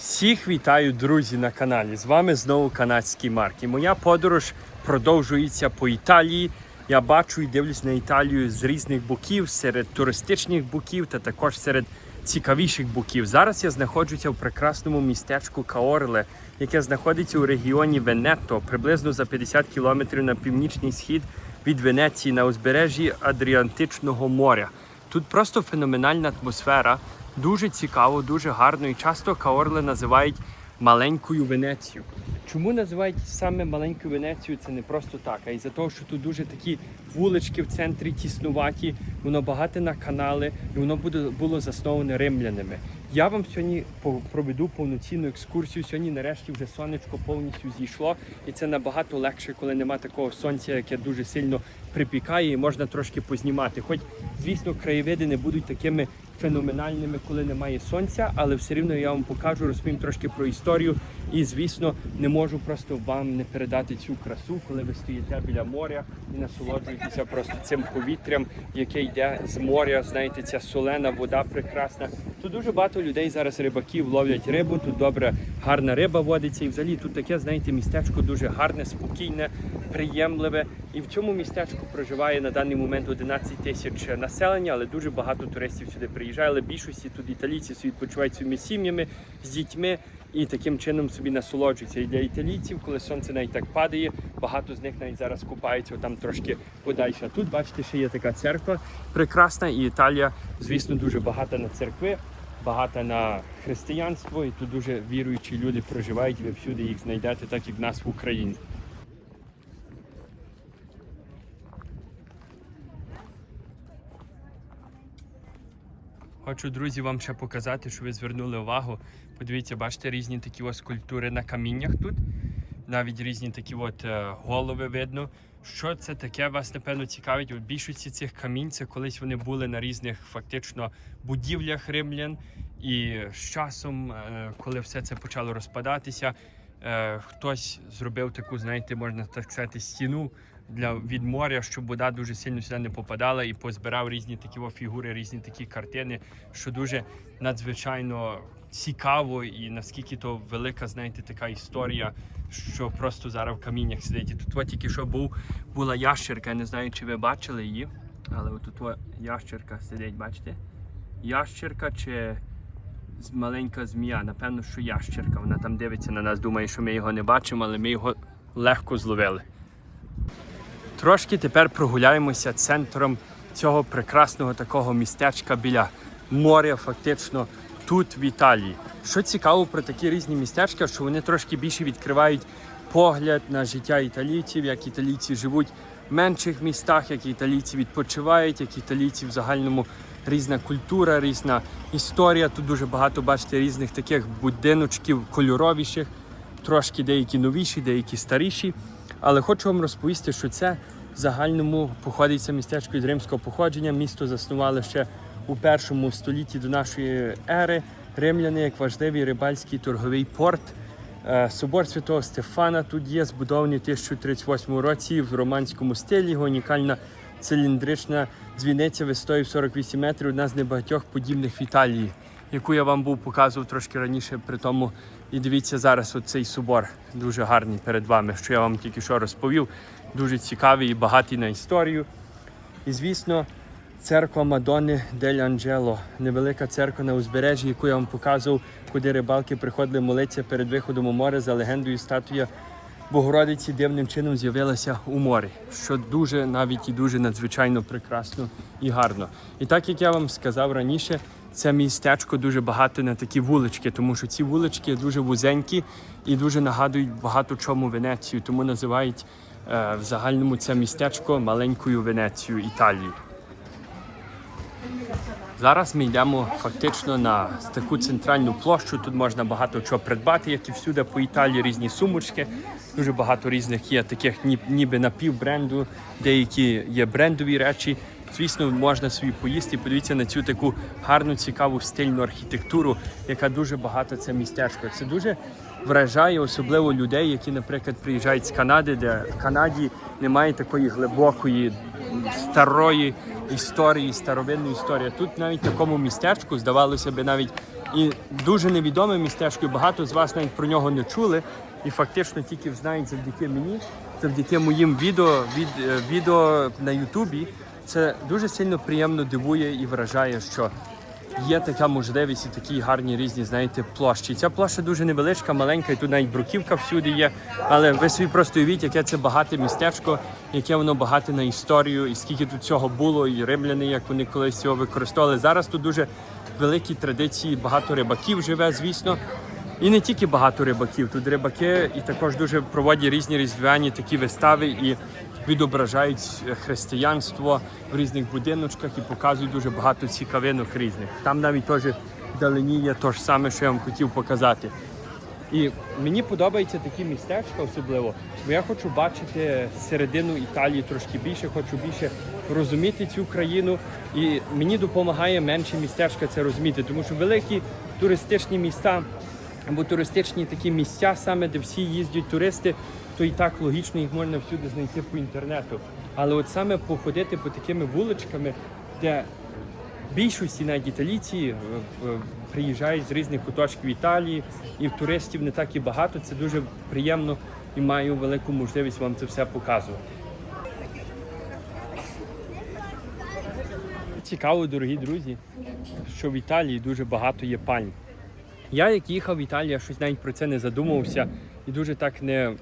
Всіх вітаю, друзі, на каналі. З вами знову канадський Марк. І моя подорож продовжується по Італії. Я бачу і дивлюсь на Італію з різних боків, серед туристичних боків та також серед цікавіших боків. Зараз я знаходжуся в прекрасному містечку Каорле, яке знаходиться у регіоні Венето, приблизно за 50 кілометрів на північний схід від Венеції на узбережжі Адріантичного моря. Тут просто феноменальна атмосфера, дуже цікаво, дуже гарно. І часто Каорле називають маленькою Венецією. Чому називають саме маленькою Венецією? Це не просто так, а із-за того, що тут дуже такі вулички в центрі тіснуваті, воно багате на канали, і воно було засноване римлянами. Я вам сьогодні проведу повноцінну екскурсію. Сьогодні, нарешті, вже сонечко повністю зійшло, і це набагато легше, коли нема такого сонця, яке дуже сильно припікає, і можна трошки познімати. Хоч, звісно, краєвиди не будуть такими феноменальними, коли немає сонця, але все рівно я вам покажу, розповім трошки про історію. І, звісно, не можу просто вам не передати цю красу, коли ви стоїте біля моря і насолоджуєтеся просто цим повітрям, яке йде з моря. Знаєте, ця солена вода прекрасна. Тут дуже багато людей зараз рибаків ловлять рибу. Тут добре, гарна риба водиться. І взагалі тут таке, знаєте, містечко дуже гарне, спокійне, приємливе. І в цьому містечку проживає на даний момент 11 тисяч населення, але дуже багато туристів сюди приїжджає. Але більшості тут італійці відпочивають своїми сім'ями з дітьми і таким чином собі насолоджуються. І для італійців, коли сонце навіть так падає, багато з них навіть зараз купаються там трошки подальше. Тут, бачите, ще є така церква прекрасна, і Італія, звісно, дуже багата на церкви. Багата на християнство, і тут дуже віруючі люди проживають. Ви всюди їх знайдете, так як в нас в Україні. Хочу, друзі, вам ще показати, що ви звернули увагу. Подивіться, бачите, різні такі ось скульптури на каміннях тут. Навіть різні такі от е, голови видно. Що це таке вас, напевно, цікавить? От більшості цих камінь це колись вони були на різних фактично будівлях римлян. І з часом, е, коли все це почало розпадатися, е, хтось зробив таку, знаєте, можна так сказати, стіну для від моря, щоб вода дуже сильно сюди не попадала, і позбирав різні такі фігури, різні такі картини, що дуже надзвичайно цікаво і наскільки то велика, знаєте, така історія, що просто зараз в каміннях сидить. І тут от тільки що був була ящерка. Я не знаю, чи ви бачили її, але отут от ящерка сидить, бачите? Ящерка чи маленька змія, напевно, що ящерка. Вона там дивиться на нас, думає, що ми його не бачимо, але ми його легко зловили. Трошки тепер прогуляємося центром цього прекрасного такого містечка біля моря, фактично тут в Італії. Що цікаво про такі різні містечка, що вони трошки більше відкривають погляд на життя італійців, як італійці живуть в менших містах, як італійці відпочивають, як італійці в загальному різна культура, різна історія. Тут дуже багато бачите різних таких будиночків кольоровіших, трошки деякі новіші, деякі старіші. Але хочу вам розповісти, що це в загальному походить це містечко від римського походження. Місто заснували ще у першому столітті до нашої ери. Римляни як важливий рибальський торговий порт. Е, Собор святого Стефана тут є, збудований у 1038 році в романському стилі. Його унікальна циліндрична дзвіниця висотою в 48 метрів, одна з небагатьох подібних в Італії, яку я вам був показував трошки раніше. При тому і дивіться зараз оцей собор дуже гарний перед вами, що я вам тільки що розповів. Дуже цікавий і багатий на історію. І звісно, церква Мадонни дель Анджело, невелика церква на узбережжі, яку я вам показував, куди рибалки приходили молитися перед виходом у море за легендою статуя Богородиці дивним чином з'явилася у морі, що дуже навіть і дуже надзвичайно прекрасно і гарно. І так як я вам сказав раніше, це містечко дуже багато на такі вулички, тому що ці вулички дуже вузенькі і дуже нагадують багато чому Венецію, тому називають е, в загальному це містечко маленькою Венецією Італії. Зараз ми йдемо фактично на таку центральну площу. Тут можна багато чого придбати, як і всюди по Італії, різні сумочки. Дуже багато різних є таких ніби напівбренду, деякі є брендові речі. Звісно, можна собі поїсти. Подивіться на цю таку гарну, цікаву стильну архітектуру, яка дуже багата це містечко. Це дуже вражає, особливо людей, які, наприклад, приїжджають з Канади, де в Канаді немає такої глибокої, старої історії, старовинної історії. Тут навіть такому містечку, здавалося би, навіть і дуже невідоме містечко, багато з вас навіть про нього не чули. І фактично тільки знають завдяки мені, завдяки моїм відео, від, е, відео на Ютубі. Це дуже сильно приємно дивує і вражає, що є така можливість і такі гарні різні, знаєте, площі. Ця площа дуже невеличка, маленька, і тут навіть бруківка всюди є. Але ви собі просто уявіть, яке це багате містечко, яке воно багате на історію, і скільки тут цього було, і римляни, як вони колись цього використовували. Зараз тут дуже великі традиції, багато рибаків живе, звісно. І не тільки багато рибаків, тут рибаки і також дуже проводять різні різдвяні такі вистави і відображають християнство в різних будиночках і показують дуже багато цікавинок різних. Там навіть теж вдалині є те ж саме, що я вам хотів показати. І мені подобаються такі містечка особливо, бо я хочу бачити середину Італії трошки більше, хочу більше розуміти цю країну. І мені допомагає менше містечка це розуміти, тому що великі туристичні міста або туристичні такі місця, саме де всі їздять туристи, то і так логічно їх можна всюди знайти по інтернету. Але от саме походити по такими вуличками, де більшості навіть італійці е, е, приїжджають з різних куточків Італії, і туристів не так і багато. Це дуже приємно і маю велику можливість вам це все показувати. Цікаво, дорогі друзі, що в Італії дуже багато є пальм. Я як їхав в Італію, щось навіть про це не задумався і дуже так не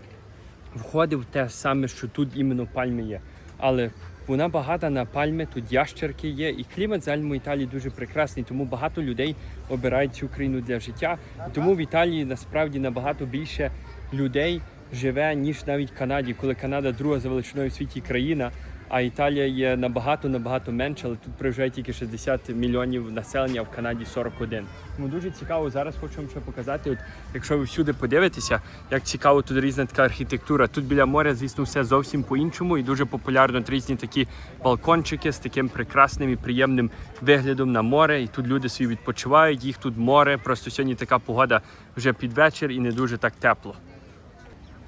входив те саме, що тут іменно пальми є. Але вона багата на пальми, тут ящерки є, і клімат загальному Італії дуже прекрасний, тому багато людей обирають цю країну для життя. І тому в Італії насправді набагато більше людей живе, ніж навіть в Канаді, коли Канада друга за величиною в світі країна. А Італія є набагато набагато менше, але тут проживає тільки 60 мільйонів населення, а в Канаді 41. Тому дуже цікаво. Зараз хочу вам ще показати. От якщо ви всюди подивитеся, як цікаво тут різна така архітектура. Тут біля моря, звісно, все зовсім по-іншому і дуже популярно тут різні такі балкончики з таким прекрасним і приємним виглядом на море. І тут люди собі відпочивають. Їх тут море. Просто сьогодні така погода вже під вечір і не дуже так тепло.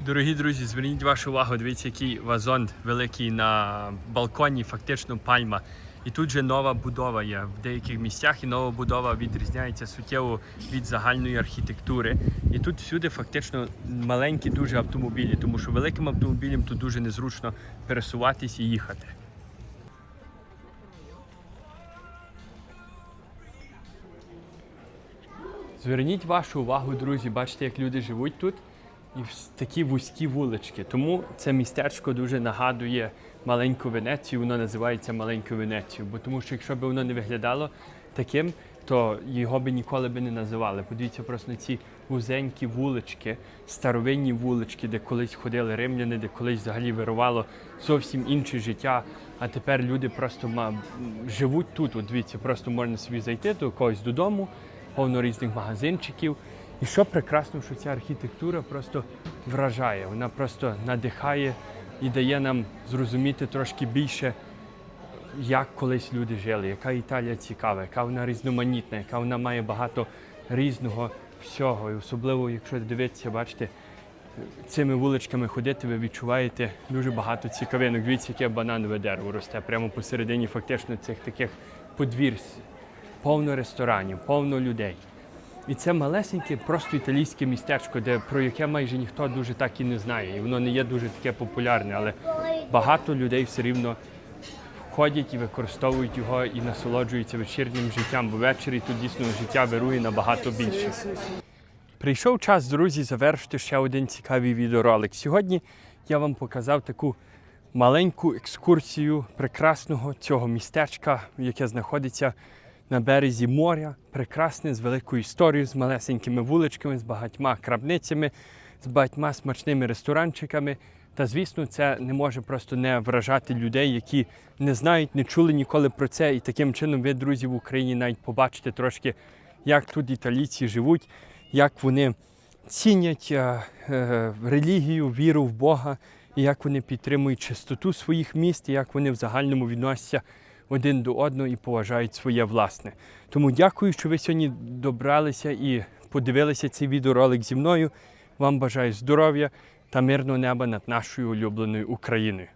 Дорогі друзі, зверніть вашу увагу, дивіться, який вазон великий на балконі, фактично пальма. І тут же нова будова є в деяких місцях, і нова будова відрізняється суттєво від загальної архітектури. І тут всюди фактично маленькі дуже автомобілі, тому що великим автомобілям тут дуже незручно пересуватись і їхати. Зверніть вашу увагу, друзі, бачите, як люди живуть тут і такі вузькі вулички. Тому це містечко дуже нагадує маленьку Венецію, воно називається маленькою Венецією. Бо тому що якщо б воно не виглядало таким, то його би ніколи би не називали. Подивіться просто на ці вузенькі вулички, старовинні вулички, де колись ходили римляни, де колись взагалі вирувало зовсім інше життя. А тепер люди просто ма- живуть тут. От дивіться, просто можна собі зайти до когось додому, повно різних магазинчиків. І що прекрасно, що ця архітектура просто вражає, вона просто надихає і дає нам зрозуміти трошки більше, як колись люди жили, яка Італія цікава, яка вона різноманітна, яка вона має багато різного всього. І особливо, якщо дивитися, бачите, цими вуличками ходити, ви відчуваєте дуже багато цікавинок. Дивіться, яке бананове дерево росте прямо посередині фактично цих таких подвір. Повно ресторанів, повно людей. І це малесеньке, просто італійське містечко, де про яке майже ніхто дуже так і не знає. І воно не є дуже таке популярне, але багато людей все рівно ходять і використовують його і насолоджуються вечірнім життям, бо ввечері тут дійсно життя вирує набагато більше. Прийшов час, друзі, завершити ще один цікавий відеоролик. Сьогодні я вам показав таку маленьку екскурсію прекрасного цього містечка, яке знаходиться на березі моря. Прекрасне, з великою історією, з малесенькими вуличками, з багатьма крабницями, з багатьма смачними ресторанчиками. Та звісно, це не може просто не вражати людей, які не знають, не чули ніколи про це. І таким чином ви, друзі, в Україні навіть побачите трошки, як тут італійці живуть, як вони цінять е, е, релігію, віру в Бога, і як вони підтримують чистоту своїх міст, і як вони в загальному відносяться один до одного і поважають своє власне. Тому дякую, що ви сьогодні добралися і подивилися цей відеоролик зі мною. Вам бажаю здоров'я та мирного неба над нашою улюбленою Україною.